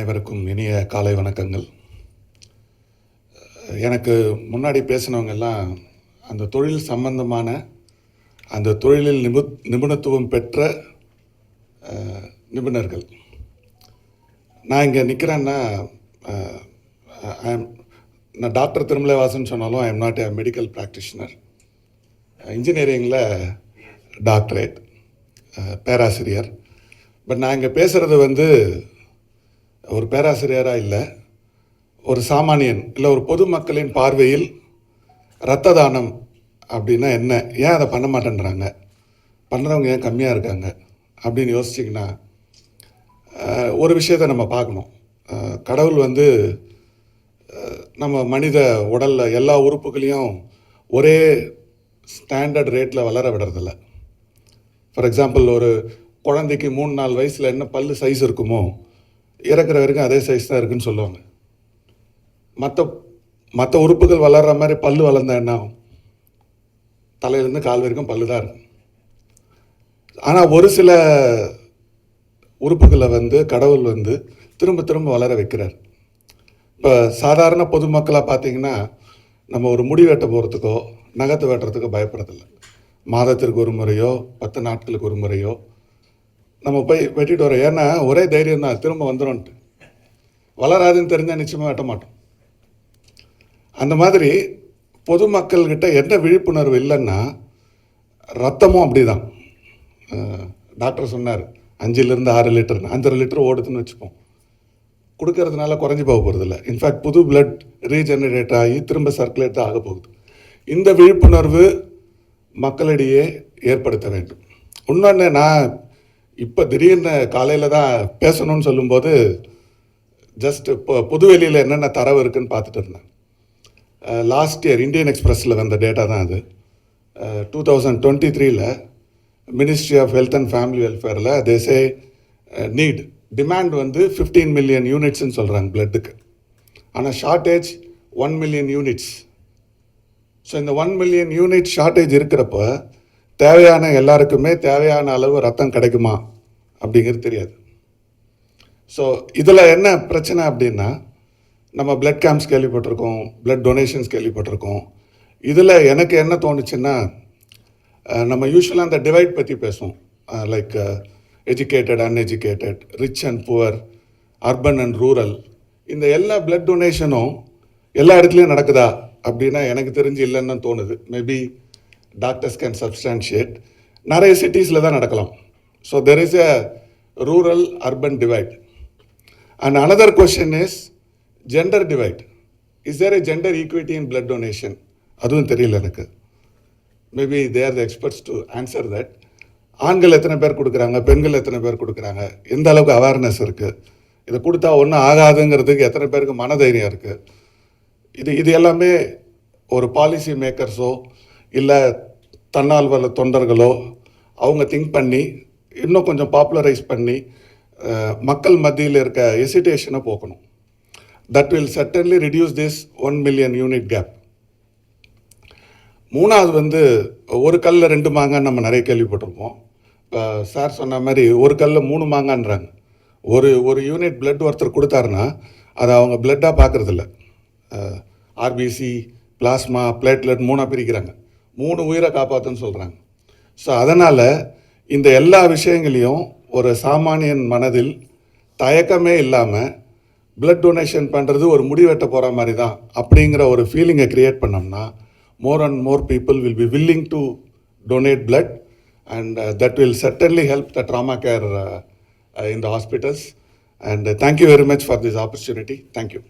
அனைவருக்கும் இனிய காலை வணக்கங்கள். எனக்கு முன்னாடி பேசினவங்க எல்லாம் அந்த தொழில் சம்பந்தமான அந்த தொழிலில் நிபு நிபுணத்துவம் பெற்ற நிபுணர்கள். நான் இங்கே நிற்கிறேன்னா நான் டாக்டர் திருமலைவாசன் சொன்னாலும் I am not a medical practitioner இன்ஜினியரிங்கில் doctorate பேராசிரியர். பட் நான் இங்கே பேசுகிறது வந்து ஒரு பேராசிரியராக இல்லை ஒரு சாமானியன் இல்லை ஒரு பொதுமக்களின் பார்வையில் இரத்த தானம் அப்படின்னா என்ன? ஏன் அதை பண்ண மாட்டேன்றாங்க? பண்ணுறவங்க ஏன் கம்மியாக இருக்காங்க? அப்படின்னு யோசிச்சிங்கன்னா ஒரு விஷயத்தை நம்ம பார்க்கணும். கடவுள் வந்து நம்ம மனித உடலில் எல்லா உறுப்புகளையும் ஒரே ஸ்டாண்டர்ட் ரேட்டில் வளர விடுறதில்ல. ஃபார் எக்ஸாம்பிள் ஒரு குழந்தைக்கு மூணு நாலு வயசில் என்ன பல்லு சைஸ் இருக்குமோ இறக்குற வரைக்கும் அதே சைஸ் தான் இருக்குன்னு சொல்லுவாங்க. மற்ற மற்ற உறுப்புகள் வளர்கிற மாதிரி பல்லு வளர்ந்தா என்ன ஆகும்? தலையிலேருந்து கால் வரைக்கும் பல்லு தான் இருக்கும். ஆனால் ஒரு சில உறுப்புகளை வந்து கடவுள் வந்து திரும்ப திரும்ப வளர வைக்கிறார். இப்போ சாதாரண பொதுமக்களாக பார்த்தீங்கன்னா நம்ம ஒரு முடி வெட்ட போகிறதுக்கோ நகத்தை வெட்டுறதுக்கோ பயப்படுறதில்ல. மாதத்திற்கு ஒரு முறையோ பத்து நாட்களுக்கு ஒரு முறையோ நம்ம போய் வெட்டிட்டு வரோம். ஏன்னா ஒரே தைரியம் தான் திரும்ப வந்துடும்ன்ட்டு வளராதுன்னு தெரிஞ்சால் நிச்சயமாக வெட்ட மாட்டோம். அந்த மாதிரி பொதுமக்கள்கிட்ட என்ன விழிப்புணர்வு இல்லைன்னா ரத்தமும் அப்படிதான். தான் டாக்டர் சொன்னார் அஞ்சுலேருந்து ஆறு லிட்டர்னு அஞ்சரை லிட்டர் ஓடுதுன்னு வச்சுப்போம். கொடுக்கறதுனால குறைஞ்சி போக போகிறதில்ல இன்ஃபேக்ட் புது பிளட் ரீஜெனரேட் ஆகி திரும்ப சர்க்குலேட் ஆக போகுது. இந்த விழிப்புணர்வு மக்களிடையே ஏற்படுத்த வேண்டும். இன்னொன்று நான் இப்போ திடீர்னு காலையில் தான் பேசணும்னு சொல்லும்போது ஜஸ்ட் இப்போ புதுவெளியில் என்னென்ன தரவு இருக்குன்னு பார்த்துட்டு இருந்தேன். லாஸ்ட் இயர் இந்தியன் எக்ஸ்பிரஸில் வந்த டேட்டா தான் அது. டூ தௌசண்ட் டுவெண்ட்டி த்ரீல ministry of health and family வெல்ஃபேரில் தேசே நீட் டிமாண்ட் வந்து ஃபிஃப்டீன் மில்லியன் யூனிட்ஸ்னு சொல்கிறாங்க பிளட்டுக்கு ஆனால் shortage one million units so இந்த ஒன் மில்லியன் யூனிட் ஷார்ட்டேஜ் இருக்கிறப்ப தேவையான எல்லாருக்குமே தேவையான அளவு ரத்தம் கிடைக்குமா? அப்படிங்கிறது தெரியாது. ஸோ இதில் என்ன பிரச்சனை அப்படின்னா நம்ம பிளட் கேம்ப்ஸ் கேள்விப்பட்டிருக்கோம் பிளட் டொனேஷன்ஸ் கேள்விப்பட்டிருக்கோம். இதில் எனக்கு என்ன தோணுச்சுன்னா நம்ம யூஸ்வலாக அந்த டிவைட் பற்றி பேசுவோம். Like educated uneducated rich and poor urban and rural இந்த எல்லா பிளட் டொனேஷனும் எல்லா இடத்துலையும் நடக்குதா? அப்படின்னா எனக்கு தெரிஞ்சு இல்லைன்னு தோணுது. மேபி டாக்டர்ஸ் கேன் சப்ஸ்டான்ஷியேட் நிறைய சிட்டிஸில் தான் நடக்கலாம். So there is a rural urban divide and another question is gender divide is there a gender equity in blood donation அதுவும் தெரியல எனக்கு. Maybe they are the experts to answer that ஆண்கள் எத்தனை பேர் கொடுக்குறாங்க? பெண்கள் எத்தனை பேர் கொடுக்குறாங்க? எந்த அளவுக்கு அவேர்னஸ் இருக்குது இதை கொடுத்தா ஒன்றும் ஆகாதுங்கிறதுக்கு எத்தனை பேருக்கு மனதைரியம் இருக்குது இது இது எல்லாமே ஒரு பாலிசி மேக்கர்ஸோ இல்லை தன்னால்வல தொண்டர்களோ அவங்க திங்க் பண்ணி இன்னும் கொஞ்சம் பாப்புலரைஸ் பண்ணி மக்கள் மத்தியில் இருக்க எசிடேஷனை போக்கணும். That will certainly reduce this one million unit gap மூணாவது வந்து ஒரு கல்லில் ரெண்டு மாங்கான்னு நம்ம நிறைய கேள்விப்பட்டிருப்போம். இப்போ சார் சொன்ன மாதிரி ஒரு கல்லில் மூணு மாங்கான்றாங்க. ஒரு ஒரு யூனிட் பிளட் ஒருத்தர் கொடுத்தாருன்னா அதை அவங்க பிளட்டாக பார்க்குறதில்ல. ஆர்பிசி பிளாஸ்மா பிளேட்லெட் மூணாக பிரிக்கிறாங்க. மூணு உயிரை காப்பாற்றுன்னு சொல்கிறாங்க ஸோ அதனால் இந்த எல்லா விஷயங்களையும் ஒரு சாமானியன் மனதில் தயக்கமே இல்லாமல் பிளட் டொனேஷன் பண்ணுறது ஒரு முடி வெட்ட போகிற மாதிரி தான் அப்படிங்கிற ஒரு ஃபீலிங்கை க்ரியேட் பண்ணோம்னா more and more people will be willing to donate blood and that will will help the trauma care in the hospitals and thank you very much for this opportunity thank you